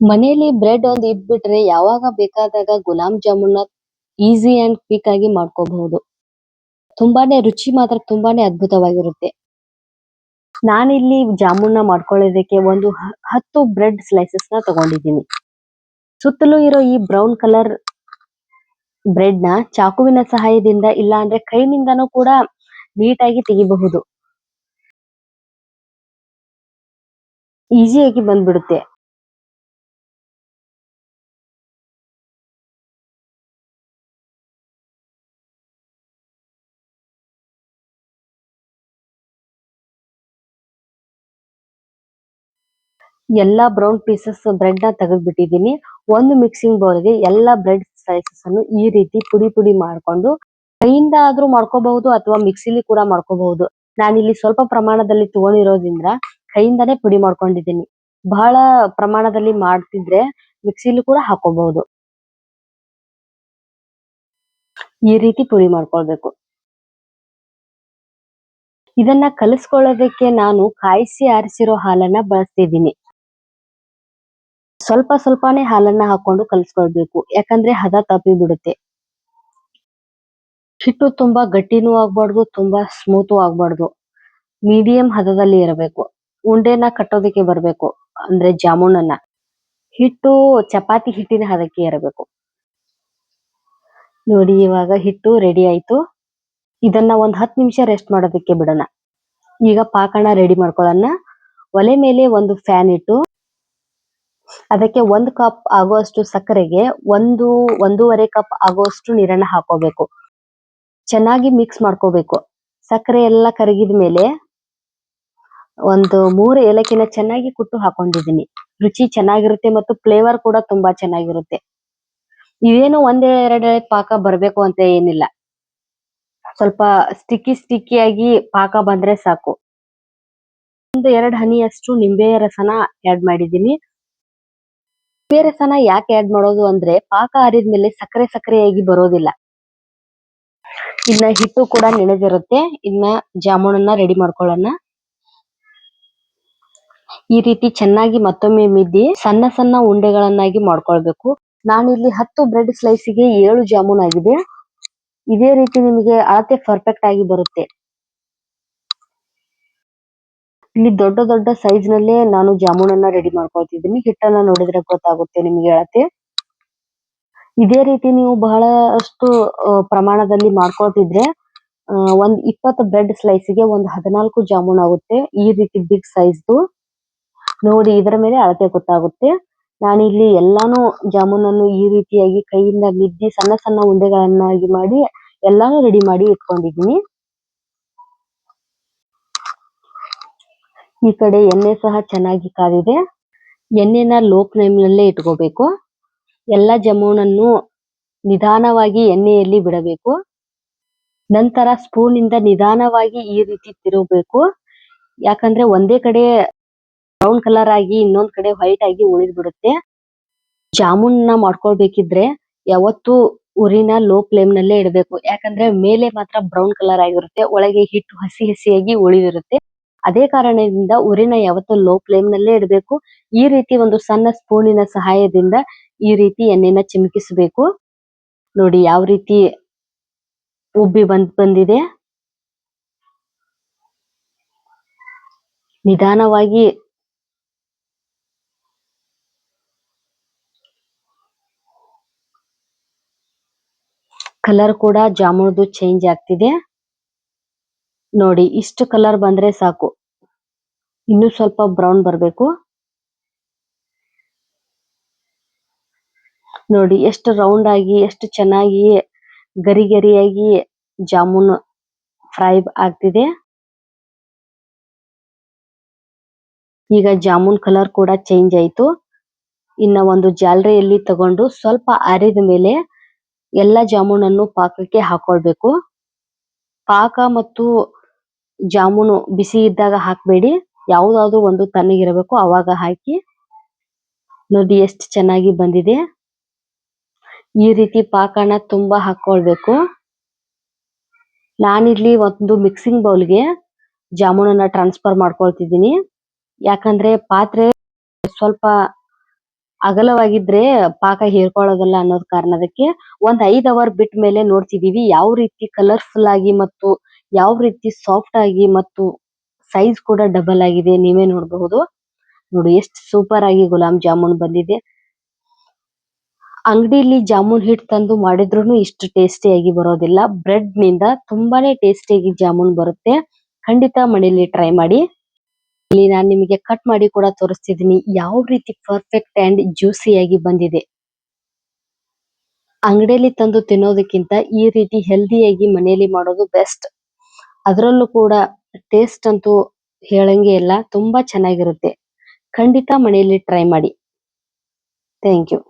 ಮನೇಲಿ ಬ್ರೆಡ್ ಒಂದ್ ಇಟ್ಬಿಟ್ರೆ ಯಾವಾಗ ಬೇಕಾದಾಗ gulab jamun easy and quick ಆಗಿ ಮಾಡ್ಕೋಬಹುದು. ತುಂಬಾನೇ ರುಚಿ ಮಾತ್ರ ತುಂಬಾನೇ ಅದ್ಭುತವಾಗಿರುತ್ತೆ. ನಾನಿಲ್ಲಿ ಜಾಮೂನ್ ಮಾಡ್ಕೊಳ್ಳೋದಕ್ಕೆ ಒಂದು ಹತ್ತು ಬ್ರೆಡ್ ಸ್ಲೈಸಸ್ನ ತಗೊಂಡಿದ್ದೀನಿ. ಸುತ್ತಲೂ ಇರೋ ಈ ಬ್ರೌನ್ ಕಲರ್ ಬ್ರೆಡ್ನ ಚಾಕುವಿನ ಸಹಾಯದಿಂದ ಇಲ್ಲಾಂದ್ರೆ ಕೈನಿಂದನೂ ಕೂಡ ನೀಟಾಗಿ ತೆಗಿಬಹುದು. ಈಸಿ ಆಗಿ ಬಂದ್ಬಿಡುತ್ತೆ. ಎಲ್ಲಾ ಬ್ರೌನ್ ಪೀಸಸ್ ಬ್ರೆಡ್ನ ತೆಗೆದು ಬಿಟ್ಟಿದ್ದೀನಿ. ಒಂದು ಮಿಕ್ಸಿಂಗ್ ಬೌಲ್ಗೆ ಎಲ್ಲಾ ಬ್ರೆಡ್ ಸ್ಲೈಸಸ್ ಅನ್ನು ಈ ರೀತಿ ಪುಡಿ ಪುಡಿ ಮಾಡ್ಕೊಂಡು ಕೈಯಿಂದ ಆದ್ರೂ ಮಾಡ್ಕೋಬಹುದು ಅಥವಾ ಮಿಕ್ಸಿಲಿ ಕೂಡ ಮಾಡ್ಕೋಬಹುದು. ನಾನಿಲ್ಲಿ ಸ್ವಲ್ಪ ಪ್ರಮಾಣದಲ್ಲಿ ತಗೊಂಡಿರೋದ್ರಿಂದ ಕೈಯಿಂದಾನೆ ಪುಡಿ ಮಾಡ್ಕೊಂಡಿದ್ದೀನಿ. ಬಹಳ ಪ್ರಮಾಣದಲ್ಲಿ ಮಾಡ್ತಿದ್ರೆ ಮಿಕ್ಸಿಲಿ ಕೂಡ ಹಾಕೋಬಹುದು. ಈ ರೀತಿ ಪುಡಿ ಮಾಡ್ಕೊಳ್ಬೇಕು. ಇದನ್ನ ಕಲಸ್ಕೊಳ್ಳೋದಕ್ಕೆ ನಾನು ಕಾಯಿಸಿ ಆರಿಸಿರೋ ಹಾಲನ್ನ ಬಳಸ್ತಿದ್ದೀನಿ. ಸ್ವಲ್ಪ ಸ್ವಲ್ಪನೇ ಹಾಲನ್ನ ಹಾಕೊಂಡು ಕಲಸ್ಕೊಳ್ಬೇಕು ಯಾಕಂದ್ರೆ ಹದ ತಪ್ಪಿ ಬಿಡುತ್ತೆ. ಹಿಟ್ಟು ತುಂಬಾ ಗಟ್ಟಿನೂ ಆಗ್ಬಾರ್ದು, ತುಂಬಾ ಸ್ಮೂತು ಆಗ್ಬಾರ್ದು. ಮೀಡಿಯಂ ಹದದಲ್ಲಿ ಇರಬೇಕು. ಉಂಡೆನ ಕಟ್ಟೋದಕ್ಕೆ ಬರಬೇಕು, ಅಂದ್ರೆ ಜಾಮೂನನ್ನ. ಹಿಟ್ಟು ಚಪಾತಿ ಹಿಟ್ಟಿನ ಹದಕ್ಕೆ ಇರಬೇಕು. ನೋಡಿ, ಇವಾಗ ಹಿಟ್ಟು ರೆಡಿ ಆಯ್ತು. ಇದನ್ನ ಒಂದ್ ಹತ್ತು ನಿಮಿಷ ರೆಸ್ಟ್ ಮಾಡೋದಕ್ಕೆ ಬಿಡೋಣ. ಈಗ ಪಾಕಣ ರೆಡಿ ಮಾಡ್ಕೊಳ್ಳೋಣ. ಒಲೆ ಮೇಲೆ ಒಂದು ಫ್ಯಾನ್ ಇಟ್ಟು ಅದಕ್ಕೆ ಒಂದು ಕಪ್ ಆಗುವಷ್ಟು ಸಕ್ಕರೆಗೆ ಒಂದು, ಒಂದೂವರೆ ಕಪ್ ಆಗುವಷ್ಟು ನೀರನ್ನ ಹಾಕೋಬೇಕು. ಚೆನ್ನಾಗಿ ಮಿಕ್ಸ್ ಮಾಡ್ಕೋಬೇಕು. ಸಕ್ಕರೆ ಎಲ್ಲ ಕರಗಿದ ಮೇಲೆ ಒಂದು ಮೂರು ಏಲಕ್ಕಿನ ಚೆನ್ನಾಗಿ ಕುಟ್ಟು ಹಾಕೊಂಡಿದ್ದೀನಿ. ರುಚಿ ಚೆನ್ನಾಗಿರುತ್ತೆ ಮತ್ತು ಫ್ಲೇವರ್ ಕೂಡ ತುಂಬಾ ಚೆನ್ನಾಗಿರುತ್ತೆ. ಇದೇನು ಒಂದೇ ಎರಡೇ ಪಾಕ ಬರಬೇಕು ಅಂತ ಏನಿಲ್ಲ. ಸ್ವಲ್ಪ ಸ್ಟಿಕ್ಕಿ ಸ್ಟಿಕ್ಕಿಯಾಗಿ ಪಾಕ ಬಂದ್ರೆ ಸಾಕು. ಒಂದು ಎರಡು ಹನಿಯಷ್ಟು ನಿಂಬೆ ರಸನ ಆಡ್ ಮಾಡಿದ್ದೀನಿ. ನಿಂಬೆ ರಸನ ಯಾಕೆ ಆಡ್ ಮಾಡೋದು ಅಂದ್ರೆ ಪಾಕ ಆರಿದ್ಮೇಲೆ ಸಕ್ಕರೆ ಸಕ್ಕರೆ ಆಗಿ ಬರೋದಿಲ್ಲ. ಇನ್ನ ಹಿಟ್ಟು ಕೂಡ ನೆನೆದಿರುತ್ತೆ. ಇನ್ನ ಜಾಮೂನನ್ನ ರೆಡಿ ಮಾಡ್ಕೊಳ್ಳೋಣ. ಈ ರೀತಿ ಚೆನ್ನಾಗಿ ಮತ್ತೊಮ್ಮೆ ಮಿದ್ದಿ ಸಣ್ಣ ಸಣ್ಣ ಉಂಡೆಗಳನ್ನಾಗಿ ಮಾಡ್ಕೊಳ್ಬೇಕು. ನಾನಿಲ್ಲಿ ಹತ್ತು ಬ್ರೆಡ್ ಸ್ಲೈಸಿಗೆ ಏಳು ಜಾಮೂನ್ ಆಗಿದೆ. ಇದೇ ರೀತಿ ನಿಮಗೆ ಅಳತೆ ಪರ್ಫೆಕ್ಟ್ ಆಗಿ ಬರುತ್ತೆ. ಇಲ್ಲಿ ದೊಡ್ಡ ದೊಡ್ಡ ಸೈಜ್ ನಲ್ಲೇ ನಾನು ಜಾಮೂನನ್ನ ರೆಡಿ ಮಾಡ್ಕೊಳ್ತಿದ್ದೀನಿ. ಹಿಟ್ಟನ್ನ ನೋಡಿದ್ರೆ ಗೊತ್ತಾಗುತ್ತೆ ನಿಮಗೆ ಅಳತೆ. ಇದೇ ರೀತಿ ನೀವು ಬಹಳಷ್ಟು ಪ್ರಮಾಣದಲ್ಲಿ ಮಾಡ್ಕೊಳ್ತಿದ್ರೆ ಅಹ್ ಒಂದ್ ಇಪ್ಪತ್ತು ಬ್ರೆಡ್ ಸ್ಲೈಸ್ಗೆ ಒಂದ್ ಹದಿನಾಲ್ಕು ಜಾಮೂನ್ ಆಗುತ್ತೆ. ಈ ರೀತಿ ಬಿಗ್ ಸೈಜ್ದು ನೋಡಿ, ಇದರ ಮೇಲೆ ಅಳತೆ ಗೊತ್ತಾಗುತ್ತೆ. ನಾನಿಲ್ಲಿ ಎಲ್ಲಾನು ಜಾಮೂನನ್ನು ಈ ರೀತಿಯಾಗಿ ಕೈಯಿಂದ ಮಿದ್ದಿ ಸಣ್ಣ ಸಣ್ಣ ಉಂಡೆಗಳನ್ನಾಗಿ ಮಾಡಿ ಎಲ್ಲಾನು ರೆಡಿ ಮಾಡಿ ಇಟ್ಕೊಂಡಿದ್ದೀನಿ. ಈ ಕಡೆ ಎಣ್ಣೆ ಸಹ ಚೆನ್ನಾಗಿ ಕಾದಿದೆ. ಎಣ್ಣೆನ ಲೋ ಫ್ಲೇಮ್ ನಲ್ಲೇ ಇಟ್ಕೋಬೇಕು. ಎಲ್ಲಾ ಜಾಮೂನನ್ನು ನಿಧಾನವಾಗಿ ಎಣ್ಣೆಯಲ್ಲಿ ಬಿಡಬೇಕು. ನಂತರ ಸ್ಪೂನ್ ಇಂದ ನಿಧಾನವಾಗಿ ಈ ರೀತಿ ತಿರುಗಬೇಕು ಯಾಕಂದ್ರೆ ಒಂದೇ ಕಡೆ ಬ್ರೌನ್ ಕಲರ್ ಆಗಿ ಇನ್ನೊಂದ್ ಕಡೆ ವೈಟ್ ಆಗಿ ಉಳಿದ್ ಬಿಡುತ್ತೆ. ನ ಮಾಡ್ಕೊಳ್ಬೇಕಿದ್ರೆ ಯಾವತ್ತು ಉರಿನ ಲೋ ಫ್ಲೇಮ್ ನಲ್ಲೇ ಇಡಬೇಕು. ಯಾಕಂದ್ರೆ ಮೇಲೆ ಮಾತ್ರ ಬ್ರೌನ್ ಕಲರ್ ಆಗಿರುತ್ತೆ, ಒಳಗೆ ಹಿಟ್ಟು ಹಸಿ ಹಸಿಯಾಗಿ ಉಳಿದಿರುತ್ತೆ. ಅದೇ ಕಾರಣದಿಂದ ಉರಿನ ಯಾವತ್ತೂ ಲೋ ಫ್ಲೇಮ್ ನಲ್ಲೇ ಇಡಬೇಕು. ಈ ರೀತಿ ಒಂದು ಸಣ್ಣ ಸ್ಪೂನಿನ ಸಹಾಯದಿಂದ ಈ ರೀತಿ ಎಣ್ಣೆನ ಚಿಮುಕಿಸಬೇಕು. ನೋಡಿ ಯಾವ ರೀತಿ ಉಬ್ಬಿ ಬಂದ್ ಬಂದಿದೆ. ನಿಧಾನವಾಗಿ ಕಲರ್ ಕೂಡ ಜಾಮೂನ್ದು ಚೇಂಜ್ ಆಗ್ತಿದೆ. ನೋಡಿ, ಇಷ್ಟು ಕಲರ್ ಬಂದ್ರೆ ಸಾಕು. ಇನ್ನು ಸ್ವಲ್ಪ ಬ್ರೌನ್ ಬರಬೇಕು ನೋಡಿ, ಎಷ್ಟು ರೌಂಡ್ ಆಗಿ, ಎಷ್ಟು ಚೆನ್ನಾಗಿ, ಗರಿ ಗರಿಯಾಗಿ ಜಾಮೂನ್ ಫ್ರೈ ಆಗ್ತಿದೆ. ಈಗ ಜಾಮೂನ್ ಕಲರ್ ಕೂಡ ಚೇಂಜ್ ಆಯ್ತು. ಇನ್ನ ಒಂದು ಜಾಲರಿಯಲ್ಲಿ ತಗೊಂಡು ಸ್ವಲ್ಪ ಆರಿದ ಮೇಲೆ ಎಲ್ಲ ಜಾಮೂನನ್ನು ಪಾಕಕ್ಕೆ ಹಾಕೊಳ್ಬೇಕು. ಪಾಕ ಮತ್ತು ಜಾಮೂನು ಬಿಸಿ ಇದ್ದಾಗ ಹಾಕ್ಬೇಡಿ. ಯಾವುದಾದ್ರು ಒಂದು ತಣ್ಣಗಿರಬೇಕು ಅವಾಗ ಹಾಕಿ. ನೋಡಿ ಎಷ್ಟು ಚೆನ್ನಾಗಿ ಬಂದಿದೆ. ಈ ರೀತಿ ಪಾಕನ ತುಂಬಾ ಹಾಕೊಳ್ಬೇಕು. ನಾನಿಲ್ಲಿ ಒಂದು ಮಿಕ್ಸಿಂಗ್ ಬೌಲ್ಗೆ ಜಾಮೂನನ್ನ ಟ್ರಾನ್ಸ್ಫರ್ ಮಾಡ್ಕೊಳ್ತಿದ್ದೀನಿ. ಯಾಕಂದ್ರೆ ಪಾತ್ರೆ ಸ್ವಲ್ಪ ಅಗಲವಾಗಿದ್ರೆ ಪಾಕ ಹೀರ್ಕೊಳ್ಳೋದಿಲ್ಲ ಅನ್ನೋ ಕಾರಣದಕ್ಕೆ ಒಂದ್ ಐದ್ ಅವರ್ ಬಿಟ್ಟ ಮೇಲೆ ನೋಡ್ತಿದೀವಿ ಯಾವ ರೀತಿ ಕಲರ್ಫುಲ್ ಆಗಿ ಮತ್ತು ಯಾವ ರೀತಿ ಸಾಫ್ಟ್ ಆಗಿ ಮತ್ತು ಸೈಜ್ ಕೂಡ ಡಬಲ್ ಆಗಿದೆ ನೀವೇ ನೋಡಬಹುದು. ನೋಡಿ ಎಷ್ಟು ಸೂಪರ್ ಆಗಿ ಗುಲಾಬ್ ಜಾಮೂನ್ ಬಂದಿದೆ. ಅಂಗಡಿಲಿ ಜಾಮೂನ್ ಹಿಟ್ ತಂದು ಮಾಡಿದ್ರೂನು ಇಷ್ಟು ಟೇಸ್ಟಿ ಆಗಿ ಬರೋದಿಲ್ಲ. ಬ್ರೆಡ್ನಿಂದ ತುಂಬಾನೇ ಟೇಸ್ಟಿ ಆಗಿ ಜಾಮೂನ್ ಬರುತ್ತೆ. ಖಂಡಿತ ಮನೇಲಿ ಟ್ರೈ ಮಾಡಿ. ಇಲ್ಲಿ ನಾನು ನಿಮಗೆ ಕಟ್ ಮಾಡಿ ಕೂಡ ತೋರಿಸ್ತಿದೀನಿ. ಯಾವ ರೀತಿ ಪರ್ಫೆಕ್ಟ್ ಅಂಡ್ ಜ್ಯೂಸಿ ಆಗಿ ಬಂದಿದೆ. ಅಂಗಡಿಯಲ್ಲಿ ತಂದು ತಿನ್ನೋದಕ್ಕಿಂತ ಈ ರೀತಿ ಹೆಲ್ದಿ ಆಗಿ ಮನೆಯಲ್ಲಿ ಮಾಡೋದು ಬೆಸ್ಟ್ ಅದರಲ್ಲೂ ಕೂಡ ಟೇಸ್ಟ್ ಅಂತೂ ಹೇಳಂಗೆ ಇಲ್ಲ. ತುಂಬಾ ಚೆನ್ನಾಗಿರುತ್ತೆ. ಖಂಡಿತ ಮನೆಯಲ್ಲಿ ಟ್ರೈ ಮಾಡಿ. Thank you